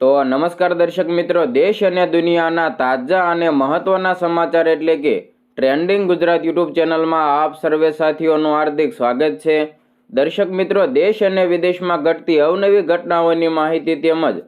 તો નમસ્કાર દર્શક મિત્રો, દેશ અને દુનિયાના તાજા અને મહત્વના સમાચાર એટલે કે ટ્રેન્ડિંગ ગુજરાત યુટ્યુબ ચેનલમાં આપ સર્વે સાથીઓનું હાર્દિક સ્વાગત છે. દર્શક મિત્રો, દેશ અને વિદેશમાં ઘટતી અવનવી ઘટનાઓની માહિતી તેમજ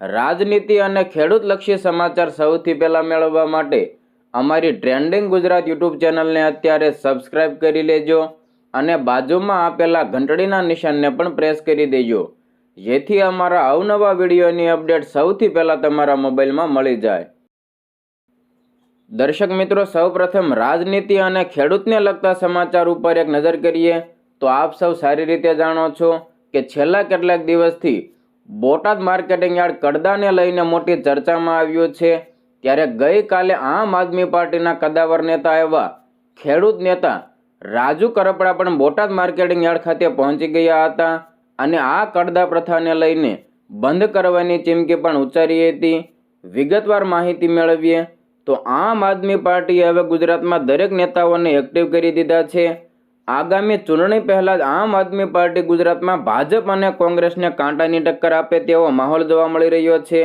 રાજનીતિ અને ખેડૂતલક્ષી સમાચાર સૌથી પહેલાં મેળવવા માટે અમારી ટ્રેન્ડિંગ ગુજરાત યુટ્યુબ ચેનલને અત્યારે સબસ્ક્રાઇબ કરી લેજો. અને બાજુમાં આપેલા ઘંટડીના નિશાનને પણ પ્રેસ કરી દેજો. જેથી અમારા અવનવા વિડીયોની અપડેટ સૌથી પહેલાં તમારા મોબાઈલમાં મળી જાય. દર્શક મિત્રો, સૌપ્રથમ રાજનીતિ અને ખેડૂતને લગતા સમાચાર ઉપર એક નજર કરીએ. તો આપ સૌ સારી રીતે જાણો છો કે છેલ્લા કેટલાક દિવસથી બોટાદ માર્કેટિંગ યાર્ડ કડદાને લઈને મોટી ચર્ચામાં આવ્યું છે. ત્યારે ગઈકાલે આમ આદમી પાર્ટીના કદાવર નેતા એવા ખેડૂત નેતા રાજુ કરપડા પણ બોટાદ માર્કેટિંગ યાર્ડ ખાતે પહોંચી ગયા હતા અને આ કડદા પ્રથાને લઈને બંધ કરવાની ચીમકી પણ ઉચ્ચારી હતી. વિગતવાર માહિતી મેળવીએ તો આમ આદમી પાર્ટીએ હવે ગુજરાતમાં દરેક નેતાઓને એક્ટિવ કરી દીધા છે. આગામી ચૂંટણી પહેલાં જ આમ આદમી પાર્ટી ગુજરાતમાં ભાજપ અને કોંગ્રેસને કાંટાની ટક્કર આપે તેવો માહોલ જોવા મળી રહ્યો છે.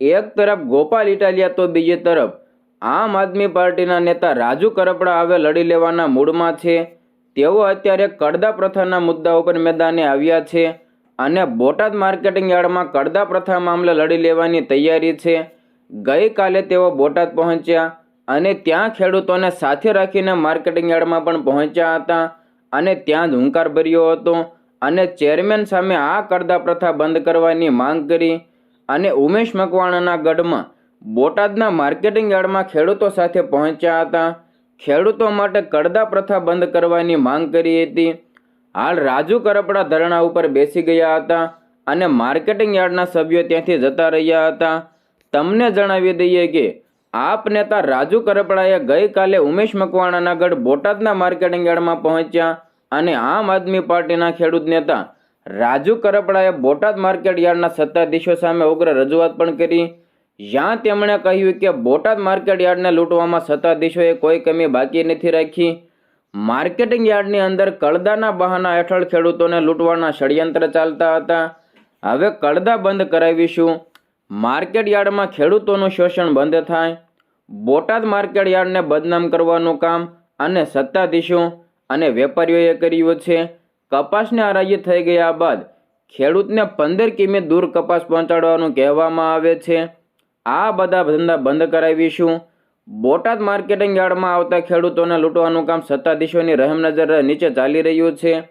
એક તરફ ગોપાલ ઇટાલિયા તો બીજી તરફ આમ આદમી પાર્ટીના નેતા રાજુ કરપડા હવે લડી લેવાના મૂડમાં છે. તેઓ અત્યારે કડદા પ્રથાના મુદ્દા ઉપર મેદાને આવ્યા છે અને બોટાદ માર્કેટિંગ યાર્ડમાં કડદા પ્રથા મામલે લડી લેવાની તૈયારી છે. ગઈકાલે તેઓ બોટાદ પહોંચ્યા અને ત્યાં ખેડૂતોને સાથે રાખીને માર્કેટિંગ યાર્ડમાં પણ પહોંચ્યા હતા અને ત્યાં જ હુંકાર ભર્યો હતો અને ચેરમેન સામે આ કરદા પ્રથા બંધ કરવાની માંગ કરી અને ઉમેશ મકવાણાના ગઢમાં બોટાદના માર્કેટિંગ યાર્ડમાં ખેડૂતો સાથે પહોંચ્યા હતા. ખેડૂતો માટે કડદા પ્રથા બંધ કરવાની માંગ કરી હતી. હાલ રાજુ કરપડા ધરણા ઉપર બેસી ગયા હતા અને માર્કેટિંગ યાર્ડના સભ્યો ત્યાંથી જતા રહ્યા હતા. તમને જણાવી દઈએ કે, આપ નેતા રાજુ કરપડાએ ગઈકાલે ઉમેશ મકવાણાના ગઢ બોટાદના માર્કેટિંગ યાર્ડમાં પહોંચ્યા અને આમ આદમી પાર્ટીના ખેડૂત નેતા રાજુ કરપડાએ બોટાદ માર્કેટ યાર્ડના સત્તાધીશો સામે ઉગ્ર રજૂઆત પણ કરી. જ્યાં તેમણે કહ્યું કે બોટાદ માર્કેટ યાર્ડને લૂંટવામાં સત્તાધીશોએ કોઈ કમી બાકી નથી રાખી. માર્કેટિંગ યાર્ડની અંદર કડદાના બહાના હેઠળ ખેડૂતોને લૂંટવાના ષડયંત્ર ચાલતા હતા. હવે કળદા બંધ કરાવીશું. માર્કેટ યાર્ડમાં ખેડૂતોનું શોષણ બંધ થાય. બોટાદ માર્કેટ યાર્ડને બદનામ કરવાનું કામ અને સત્તાધીશો અને વેપારીઓએ કર્યું છે. કપાસને હરાજી થઈ ગયા બાદ ખેડૂતને પંદર કિમી દૂર કપાસ પહોંચાડવાનું કહેવામાં આવે છે. આ બધા ધંધા બંધ કરાવીશું બોટાદ માર્કેટિંગ યાર્ડમાં આવતા ખેડૂતોને લૂંટવાનું કામ સત્તાધીશોની રહેમ નજર નીચે ચાલી રહ્યું છે.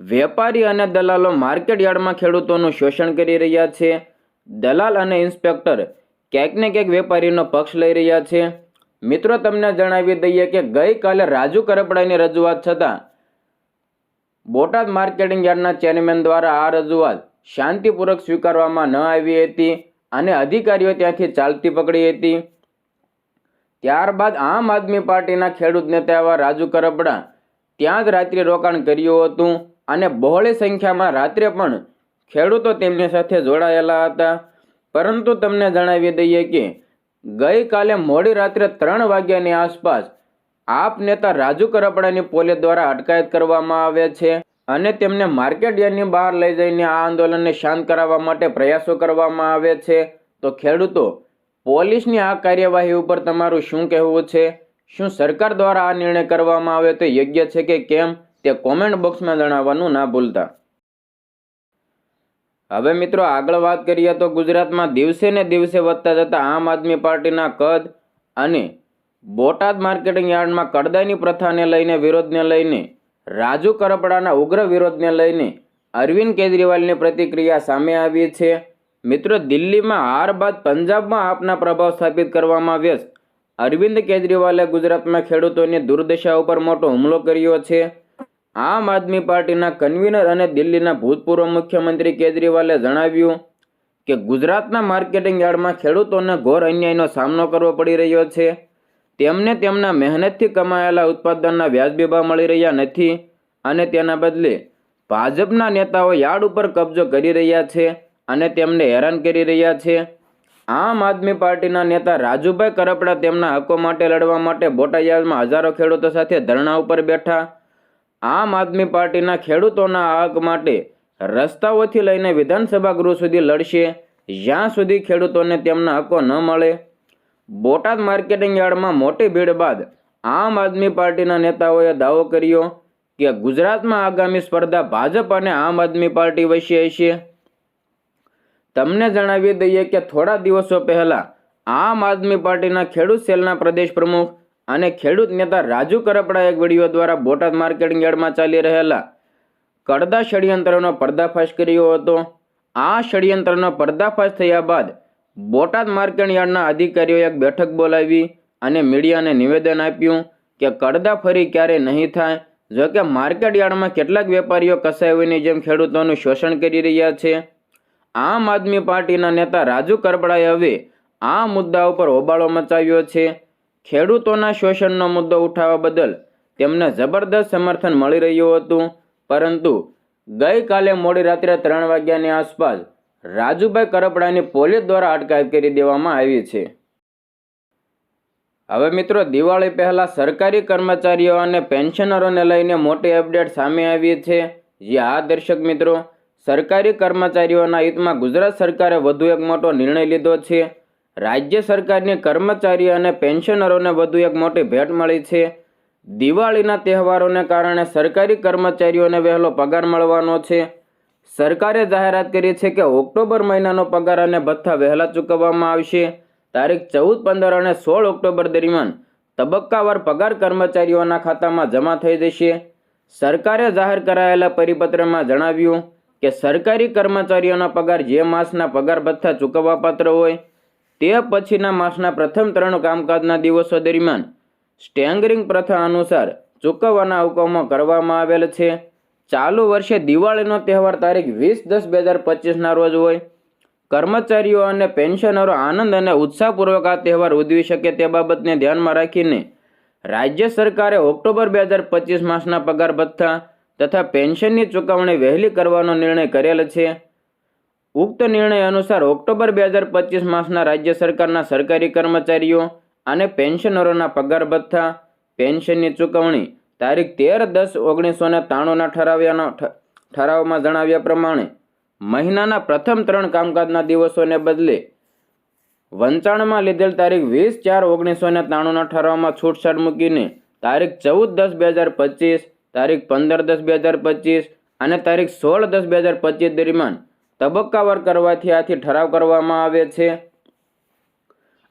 વેપારી અને દલાલો માર્કેટ યાર્ડમાં ખેડૂતોનું શોષણ કરી રહ્યા છે. દલાલ અને ઇન્સ્પેક્ટર ક્યાંક ને ક્યાંક વેપારીનો પક્ષ લઈ રહ્યા છે. મિત્રો, તમને જણાવી દઈએ કે ગઈકાલે રાજુ કરપડાની રજૂઆત છતાં બોટાદ માર્કેટિંગ યાર્ડના ચેરમેન દ્વારા આ રજૂઆત શાંતિપૂર્વક સ્વીકારવામાં ન આવી હતી. અને અધિકારીઓ ત્યાંથી ચાલતી પકડી હતી. ત્યારબાદ આમ આદમી પાર્ટીના ખેડૂત નેતા એવા રાજુ કરપડા ત્યાં જ રાત્રે રોકાણ કર્યું હતું અને બહોળી સંખ્યામાં રાત્રે પણ ખેડૂતો તેમની સાથે જોડાયેલા હતા. પરંતુ તમને જણાવી દઈએ કે ગઈકાલે મોડી રાત્રે ત્રણ વાગ્યાની આસપાસ આપ નેતા રાજુ કરપડાની પોલીસ દ્વારા અટકાયત કરવામાં આવે છે. અને તેમને માર્કેટ યાર્ડની બહાર લઈ જઈને આ આંદોલનને શાંત કરાવવા માટે પ્રયાસો કરવામાં આવે છે. તો ખેડૂતો, પોલીસની આ કાર્યવાહી ઉપર તમારું શું કહેવું છે? શું સરકાર દ્વારા આ નિર્ણય કરવામાં આવે તો યોગ્ય છે કે કેમ? તે કોમેન્ટ બોક્સમાં જણાવવાનું ના ભૂલતા. હવે મિત્રો આગળ વાત કરીએ તો ગુજરાતમાં દિવસે ને દિવસે વધતા જતા આમ આદમી પાર્ટીના કદ અને બોટાદ માર્કેટિંગ યાર્ડમાં કડદાની પ્રથાને લઈને વિરોધને લઈને રાજુ કરપડાના ઉગ્ર વિરોધને લઈને અરવિંદ કેજરીવાલની પ્રતિક્રિયા સામે આવી છે. મિત્રો, દિલ્હીમાં હાર બાદ પંજાબમાં આપના પ્રભાવ સ્થાપિત કરવામાં વ્યસ્ત. અરવિંદ કેજરીવાલે ગુજરાતમાં ખેડૂતોની દુર્દશા ઉપર મોટો હુમલો કર્યો છે. આમ આદમી પાર્ટીના કન્વીનર અને દિલ્હીના ભૂતપૂર્વ મુખ્યમંત્રી કેજરીવાલે જણાવ્યું કે ગુજરાતના માર્કેટિંગ યાર્ડમાં ખેડૂતોને ઘોર અન્યાયનો સામનો કરવો પડી રહ્યો છે. તેમને તેમના મહેનતથી કમાયેલા ઉત્પાદનના વ્યાજબી ભાવ મળી રહ્યા નથી અને તેના બદલે ભાજપના નેતાઓ યાર્ડ ઉપર કબજો કરી રહ્યા છે અને તેમને હેરાન કરી રહ્યા છે. આમ આદમી પાર્ટીના નેતા રાજુભાઈ કરપડા તેમના હકો માટે લડવા માટે બોટાદ હજારો ખેડૂતો સાથે ધરણા ઉપર બેઠા. આમ આદમી પાર્ટીના ખેડૂતોના હક માટે રસ્તાઓથી લઈને વિધાનસભા ગૃહ સુધી લડશે. જ્યાં સુધી ખેડૂતોને તેમના હકો ન મળે બોટાદ માર્કેટિંગ યાર્ડમાં મોટી ભીડ બાદ આમ આદમી પાર્ટીના નેતાઓએ દાવો કર્યો કે ગુજરાતમાં આગામી સ્પર્ધા ભાજપ અને આમ આદમી પાર્ટી વચ્ચે હશે. તમને જણાવી દઈએ કે થોડા દિવસો પહેલા આમ આદમી પાર્ટીના ખેડૂત સેલના પ્રદેશ પ્રમુખ અને ખેડૂત નેતા રાજુ કરપડા એક વીડિયો દ્વારા બોટાદ માર્કેટિંગ યાર્ડમાં ચાલી રહેલા કડદા ષડયંત્રનો પર્દાફાશ કર્યો હતો. આ ષડયંત્રનો પર્દાફાશ થયા બાદ બોટાદ માર્કેટ યાર્ડના અધિકારીઓએ એક બેઠક બોલાવી અને મીડિયાને નિવેદન આપ્યું કે કડદા ફરી ક્યારે નહીં થાય, જો કે માર્કેટ કેટલાક વેપારીઓ કસાઈઓની જેમ ખેડૂતોનું શોષણ કરી રહ્યા છે. આમ આદમી પાર્ટીના નેતા રાજુ કરબડાએ હવે આ મુદ્દા ઉપર હોબાળો મચાવ્યો છે. ખેડૂતોના શોષણનો મુદ્દો ઉઠાવવા બદલ તેમને જબરદસ્ત સમર્થન મળી રહ્યું હતું, પરંતુ ગઈકાલે મોડી રાત્રે ત્રણ વાગ્યાની આસપાસ રાજુભાઈ કરપડાની પોલીસ દ્વારા અટકાયત કરી દેવામાં આવી છે. હવે મિત્રો, દિવાળી પહેલાં સરકારી કર્મચારીઓ અને પેન્શનરોને લઈને મોટી અપડેટ સામે આવી છે. જે આ દર્શક મિત્રો, સરકારી કર્મચારીઓના હિતમાં ગુજરાત સરકારે વધુ એક મોટો નિર્ણય લીધો છે. રાજ્ય સરકારની કર્મચારી અને પેન્શનરોને વધુ એક મોટી ભેટ મળી છે. દિવાળીના તહેવારોને કારણે સરકારી કર્મચારીઓને વહેલો પગાર મળવાનો છે. સરકારે જાહેરાત કરી છે કે ઓક્ટોબર મહિનાનો પગાર અને ભથ્થા વહેલા ચૂકવવામાં આવશે. તારીખ ચૌદ, પંદર અને સોળ ઓક્ટોબર દરમિયાન તબક્કાવાર પગાર કર્મચારીઓના ખાતામાં જમા થઈ જશે. સરકારે જાહેર કરાયેલા પરિપત્રમાં જણાવ્યું કે સરકારી કર્મચારીઓના પગાર જે માસના પગાર ભથ્થા ચૂકવવાપાત્ર હોય તે પછીના માસના પ્રથમ ત્રણ કામકાજના દિવસો દરમિયાન સ્ટેંગરિંગ પ્રથા અનુસાર ચૂકવવાના હુકમો કરવામાં આવેલ છે. ચાલુ વર્ષે દિવાળીનો તહેવાર તારીખ વીસ દસ બે હજાર પચીસના રોજ હોય. કર્મચારીઓ અને પેન્શનરો આનંદ અને ઉત્સાહપૂર્વક આ તહેવાર ઉજવી શકે તે બાબતને ધ્યાનમાં રાખીને રાજ્ય સરકારે ઓક્ટોબર બે હજાર પચીસ માસના પગાર ભથ્થા તથા પેન્શનની ચૂકવણી વહેલી કરવાનો નિર્ણય કરેલ છે. ઉક્ત નિર્ણય અનુસાર ઓક્ટોબર બે હજાર પચીસ માસના રાજ્ય સરકારના સરકારી કર્મચારીઓ અને પેન્શનરોના પગાર ભથ્થા, પેન્શનની ચૂકવણી તારીખ તેર દસ ઓગણીસો ને ત્રાણુંના ઠરાવ્યાના ઠરાવમાં જણાવ્યા પ્રમાણે, મહિનાના પ્રથમ ત્રણ કામકાજના દિવસોને બદલે, વંચાણમાં લીધેલ તારીખ વીસ ચાર ઓગણીસો ને ત્રાણુંના ઠરાવમાં છૂટછાટ મૂકીને, તારીખ ચૌદ દસ બે હજાર પચીસ, તારીખ પંદર દસ બે હજાર પચીસ અને તારીખ સોળ દસ બે હજાર પચીસ દરમિયાન તબક્કાવાર કરવાથી આથી ઠરાવ કરવામાં આવે છે.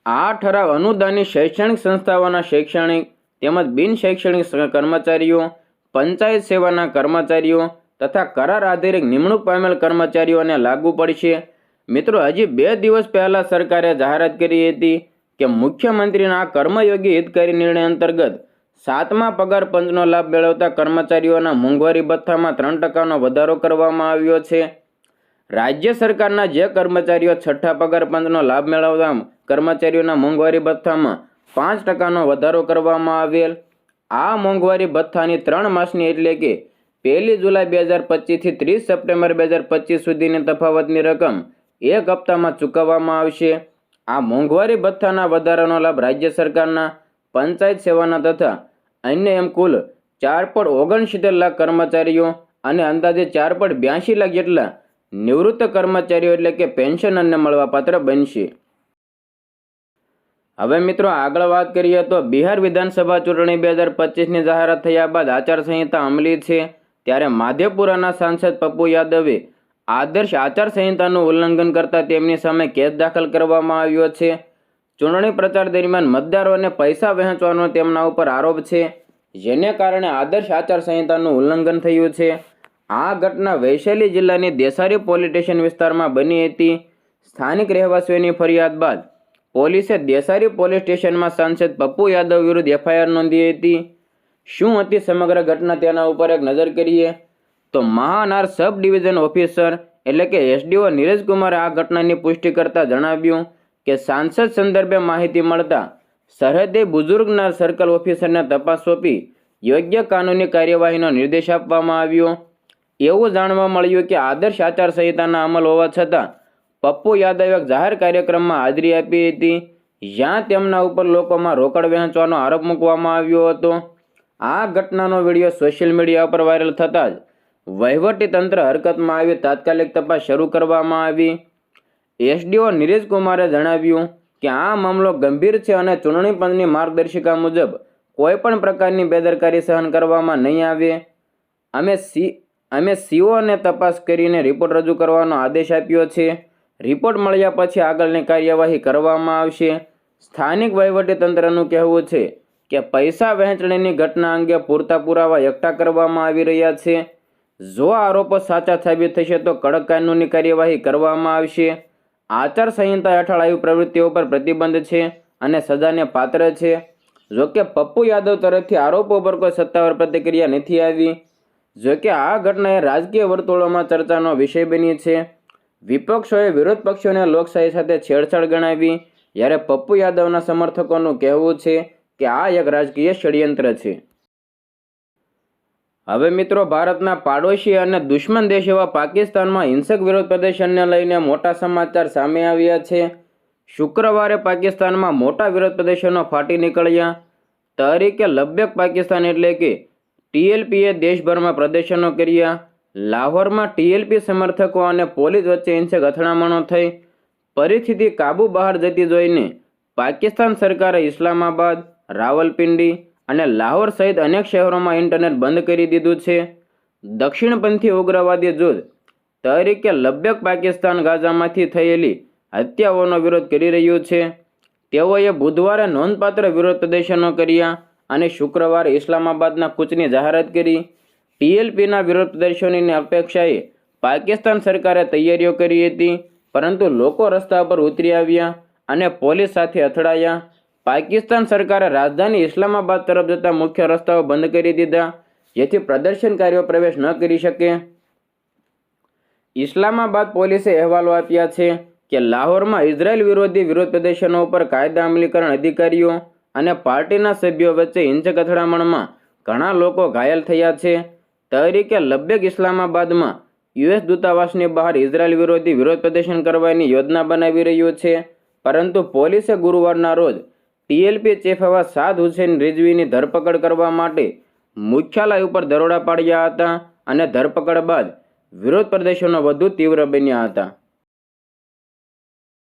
આ ઠરાવ અનુદાની શૈક્ષણિક સંસ્થાઓના શૈક્ષણિક તેમજ બિન શૈક્ષણિક કર્મચારીઓ, પંચાયત સેવાના કર્મચારીઓ તથા કરાર આધારિત નિમણૂક પામેલ કર્મચારીઓને લાગુ પડશે. મિત્રો, હજી બે દિવસ પહેલાં સરકારે જાહેરાત કરી હતી કે મુખ્યમંત્રીના કર્મયોગી હિતકારી નિર્ણય અંતર્ગત સાતમા પગાર પંચનો લાભ મેળવતા કર્મચારીઓના મોંઘવારી ભથ્થામાં ત્રણ ટકાનો વધારો કરવામાં આવ્યો છે. રાજ્ય સરકારના જે કર્મચારીઓ છઠ્ઠા પગાર પંચનો લાભ મેળવતા કર્મચારીઓના મોંઘવારી ભથ્થામાં પાંચ ટકાનો વધારો કરવામાં આવેલ. આ મોંઘવારી ભથ્થાની ત્રણ માસની એટલે કે પહેલી જુલાઈ બે હજાર પચીસથી ત્રીસ સપ્ટેમ્બર બે હજાર પચીસ સુધીની તફાવતની રકમ એક હપ્તામાં ચૂકવવામાં આવશે. આ મોંઘવારી ભથ્થાના વધારાનો લાભ રાજ્ય સરકારના પંચાયત સેવાના તથા અન્ય એમ કુલ ચાર પોઈન્ટ ઓગણસિત્તેર લાખ કર્મચારીઓ અને અંદાજે ચાર પોઈન્ટ બ્યાસી લાખ જેટલા નિવૃત્ત કર્મચારીઓ એટલે કે પેન્શન અને મળવાપાત્ર બનશે. હવે મિત્રો આગળ વાત કરીએ તો બિહાર વિધાનસભા ચૂંટણી બે હજાર પચીસની જાહેરાત થયા બાદ આચારસંહિતા અમલી છે. ત્યારે માધેપુરાના સાંસદ પપ્પુ યાદવે આદર્શ આચારસંહિતાનું ઉલ્લંઘન કરતા તેમની સામે કેસ દાખલ કરવામાં આવ્યો છે. ચૂંટણી પ્રચાર દરમિયાન મતદારોને પૈસા વહેંચવાનો તેમના ઉપર આરોપ છે. જેને કારણે આદર્શ આચારસંહિતાનું ઉલ્લંઘન થયું છે. આ ઘટના વૈશાલી જિલ્લાની દેસારી પોલીસ સ્ટેશન વિસ્તારમાં બની હતી. સ્થાનિક રહેવાસીઓની ફરિયાદ બાદ પોલીસે દેસારી પોલીસ સ્ટેશનમાં સાંસદ પપ્પુ યાદવ વિરુદ્ધ એફઆઈઆર નોંધી હતી. શું હતી સમગ્ર ઘટના તેના ઉપર એક નજર કરીએ? તો મહાનાર સબ ડિવિઝન ઓફિસર એટલે કે એસડીઓ નીરજકુમારે આ ઘટનાની પુષ્ટિ કરતા જણાવ્યું કે સાંસદ સંદર્ભે માહિતી મળતા સરહદે બુઝુર્ગના સર્કલ ઓફિસરને તપાસ સોંપી યોગ્ય કાનૂની કાર્યવાહીનો નિર્દેશ આપવામાં આવ્યો. એવું જાણવા મળ્યું કે આદર્શ આચારસંહિતાના અમલ હોવા છતાં પપ્પુ યાદવે જાહેર કાર્યક્રમમાં હાજરી આપી હતી. જ્યાં તેમના ઉપર લોકોમાં રોકડ વહેંચવાનો આરોપ મૂકવામાં આવ્યો હતો. આ ઘટનાનો વીડિયો સોશિયલ મીડિયા પર વાયરલ થતાં જ વહીવટી તંત્ર હરકતમાં આવી તાત્કાલિક તપાસ શરૂ કરવામાં આવી. એસડીઓ નીરજ કુમારે જણાવ્યું કે આ મામલો ગંભીર છે અને ચૂંટણી પંચની માર્ગદર્શિકા મુજબ કોઈ પણ પ્રકારની બેદરકારી સહન કરવામાં નહીં આવે. અમે સી, અમે સીઓને તપાસ કરીને રિપોર્ટ રજૂ કરવાનો આદેશ આપ્યો છે. રિપોર્ટ મળ્યા પછી આગળની કાર્યવાહી કરવામાં આવશે. સ્થાનિક વહીવટીતંત્રનું કહેવું છે કે પૈસા વહેંચણીની ઘટના અંગે પૂરતા પુરાવા એકઠા કરવામાં આવી રહ્યા છે. જો આરોપો સાચા સાબિત થશે તો કડક કાનૂની કાર્યવાહી કરવામાં આવશે. આચારસંહિતા હેઠળ આવી પ્રવૃત્તિઓ પર પ્રતિબંધ છે અને સજાને પાત્ર છે. જોકે પપ્પુ યાદવ તરફથી આરોપો પર કોઈ સત્તાવાર પ્રતિક્રિયા નથી આવી. જોકે આ ઘટના એ રાજકીય વર્તુળોમાં ચર્ચાનો વિષય બની છે. વિપક્ષોએ વિરોધ પક્ષોને લોકશાહી સાથે છેડછાડ ગણાવી, જ્યારે પપ્પુ યાદવના સમર્થકોનું કહેવું છે કે આ એક રાજકીય ષડયંત્ર છે. હવે મિત્રો, ભારતના પાડોશી અને દુશ્મન દેશ એવા પાકિસ્તાનમાં હિંસક વિરોધ પ્રદર્શનને લઈને મોટા સમાચાર સામે આવ્યા છે. શુક્રવારે પાકિસ્તાનમાં મોટા વિરોધ પ્રદર્શનો ફાટી નીકળ્યા. તરીકે લબ્બેક પાકિસ્તાન એટલે કે ટીએલપીએ દેશભરમાં પ્રદર્શનો કર્યા. લાહોરમાં ટીએલપી સમર્થકો અને પોલીસ વચ્ચે હિંસક અથડામણો થઈ. પરિસ્થિતિ કાબુ બહાર જતી જોઈને પાકિસ્તાન સરકારે ઇસ્લામાબાદ, રાવલપિંડી અને લાહોર સહિત અનેક શહેરોમાં ઇન્ટરનેટ બંધ કરી દીધું છે. દક્ષિણપંથી ઉગ્રવાદી જૂથ તરીકે લબ્બેક પાકિસ્તાન ગાઝામાંથી થયેલી હત્યાઓનો વિરોધ કરી રહ્યું છે. તેઓએ બુધવારે નોંધપાત્ર વિરોધ પ્રદર્શનો કર્યા અને શુક્રવારે ઇસ્લામાબાદના કૂચની જાહેરાત કરી. ટીએલપીના વિરોધ પ્રદર્શનોની અપેક્ષાએ પાકિસ્તાન સરકારે તૈયારીઓ કરી હતી, પરંતુ લોકો રસ્તા પર ઉતરી આવ્યા અને પોલીસ સાથે અથડાયા. પાકિસ્તાન સરકારે રાજધાની ઇસ્લામાબાદ તરફ જતા મુખ્ય રસ્તાઓ બંધ કરી દીધા, જેથી પ્રદર્શનકારીઓ પ્રવેશ ન કરી શકે. ઇસ્લામાબાદ પોલીસે અહેવાલો આપ્યા છે કે લાહોરમાં ઇઝરાયલ વિરોધી વિરોધ પ્રદર્શનો ઉપર કાયદા અમલીકરણ અધિકારીઓ અને પાર્ટીના સભ્યો વચ્ચે હિંસક અથડામણમાં ઘણા લોકો ઘાયલ થયા છે. તરીકે લબ્બેક ઇસ્લામાબાદમાં યુએસ દૂતાવાસની બહાર ઇઝરાયલ વિરોધી વિરોધ પ્રદર્શન કરવાની યોજના બનાવી રહ્યું છે. પરંતુ પોલીસે ગુરુવારના રોજ ટીએલપી ચીફ એવા સાદ હુસેન રિઝવીની ધરપકડ કરવા માટે મુખ્યાલય ઉપર દરોડા પાડ્યા હતા અને ધરપકડ બાદ વિરોધ પ્રદર્શનો વધુ તીવ્ર બન્યા હતા.